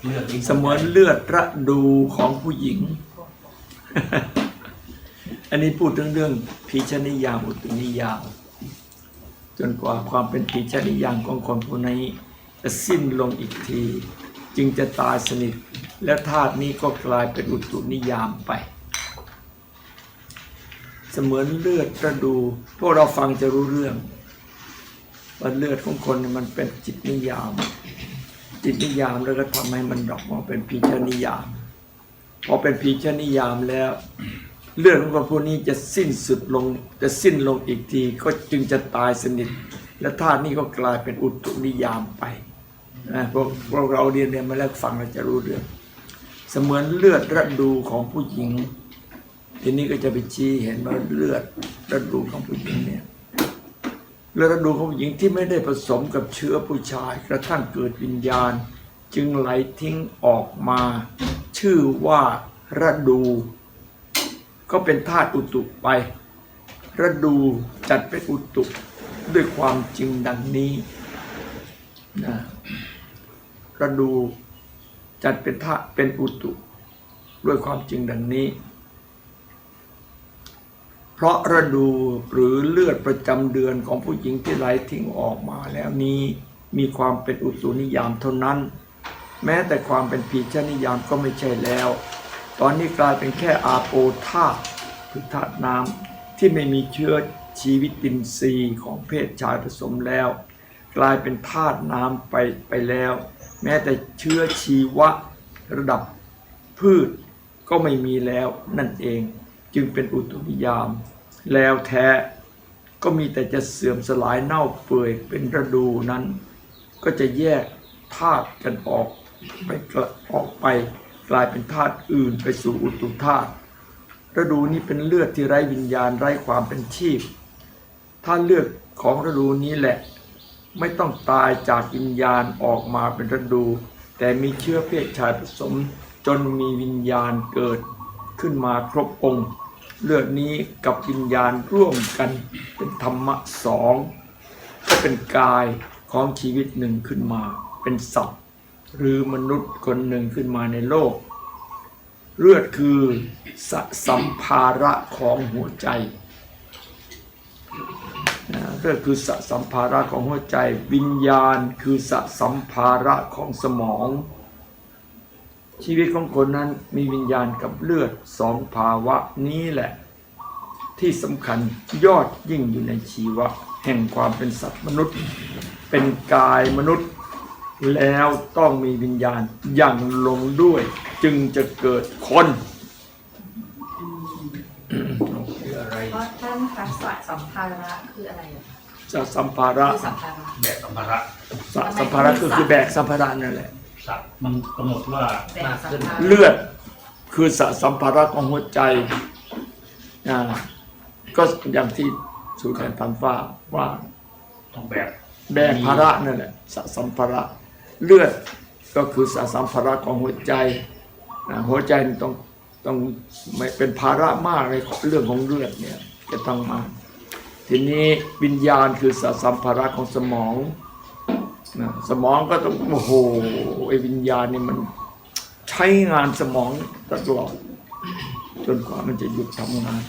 เสมือนเลือดระดูของผู้หญิง อันนี้พูดถึงเรื่องพีชนิยามอุตุนิยามจนกว่าความเป็นพีชนิยามของคนผู้นี้จะสิ้นลงอีกที จึงจะตายสนิท และธาตุนี้ก็กลายเป็นอุตุนิยามไป เสมือนเลือดระดู พวกเราฟังจะรู้เรื่องว่าเลือดของคนมันเป็นจิตนิยาม จิตนิยามแล้วก็ทำให้มันดอกมาเป็นพีชนิยาม พอเป็นพีชนิยามแล้ว เรื่องของคนพวกนี้จะสิ้นสุดลงจะสิ้นลงอีกทีก็จึงจะตายสนิท และธาตุนี้ก็กลายเป็นอุตุนิยามไปนะพวกพวกเราเรียนเรียนมาแล้วฟังเราจะรู้เรื่อง เสมือนเลือดระดูของผู้หญิง ทีนี้ก็จะไปชี้เห็นว่าเลือดระดูของผู้หญิงเนี่ย เลือดระดูของหญิงที่ไม่ได้ผสมกับเชื้อผู้ชาย กระทั่งเกิดวิญญาณ จึงไหลทิ้งออกมา ชื่อว่าระดู ก็เป็นธาตุอุตุไป ระดูจัดเป็นอุตุด้วยความจริงดังนี้นะระดูจัดเป็นธาตุเป็นอุตุ ด้วยความจริงดังนี้ เพราะระดูหรือเลือดประจำเดือนของผู้หญิงที่ไหลทิ้งออกมาแล้วนี้มีความเป็นอุตุนิยามเท่านั้น แม้แต่ความเป็นพีชนิยามก็ไม่ใช่แล้ว ตอนนี้กลายเป็นแค่อาโปธาตุคือธาตุน้ำที่ไม่มีเชื้อชีวิตินทรีย์ของเพศชายผสมแล้ว กลายเป็นธาตุน้ำไปไปแล้ว แม้แต่เชื้อชีวะระดับพืชก็ไม่มีแล้วนั่นเอง จึงเป็นอุตุนิยาม แล้วแท้ก็มีแต่จะเสื่อมสลายเน่าเปื่อยเป็นฤดูนั้น ก็จะแยกธาตุกันออกไปออกไปกลายเป็นธาตุอื่นไปสู่อุตุธาตุฤดูนี้เป็นเลือดที่ไร้วิญญาณไร้ความเป็นชีพ ถ้าเลือดของฤดูนี้แหละ ไม่ต้องตายจากวิญญาณออกมาเป็นฤดู แต่มีเชื้อเพศชายผสมจนมีวิญญาณเกิด ขึ้นมาครบองค์ เลือดนี้กับวิญญาณร่วมกันเป็นธรรมะสองก็เป็นกายของชีวิตหนึ่งขึ้นมาเป็นสัตว์ หรือมนุษย์คนหนึ่งขึ้นมาในโลก เลือดคือสสัมภาระของหัวใจเลือดคือสสัมภาระของหัวใจ วิญญาณคือสสัมภาระของสมอง ชีวิตของคนนั้นมีวิญญาณกับเลือดสองภาวะนี้แหละ ที่สำคัญยอดยิ่งอยู่ในชีวะ แห่งความเป็นสัตว์มนุษย์ เป็นกายมนุษย์ แล้วต้องมีวิญญาณอย่างลงด้วย จึงจะเกิดคนคืออะไรเพราะท่านคะสะสัมภาระคืออะไรอะจะสัมภาระคือสัมภาระแบกสัมภาระสะสัมภาระก็คือแบกสัมภาระนั่นแหละ สัตว์มันกำหนดว่ามากขึ้น เลือดคือสะสัมภาระของหัวใจอ่าก็อย่างที่สูตรแทนพันฟ้าว่าต้องแบกแบกภาระนั่นแหละสะสัมภาระ เลือดก็คือสะสัมภาระของหัวใจนะหัวใจต้องต้องไม่เป็นภาระมากในเรื่องของเลือดเนี่ยจะต้องมา ทีนี้วิญญาณคือสะสัมภาระของสมอง นะสมองก็ต้องโอ้โหไอ้วิญญาณนี่มันใช้งานสมองตลอดจนกว่ามันจะหยุดทำงาน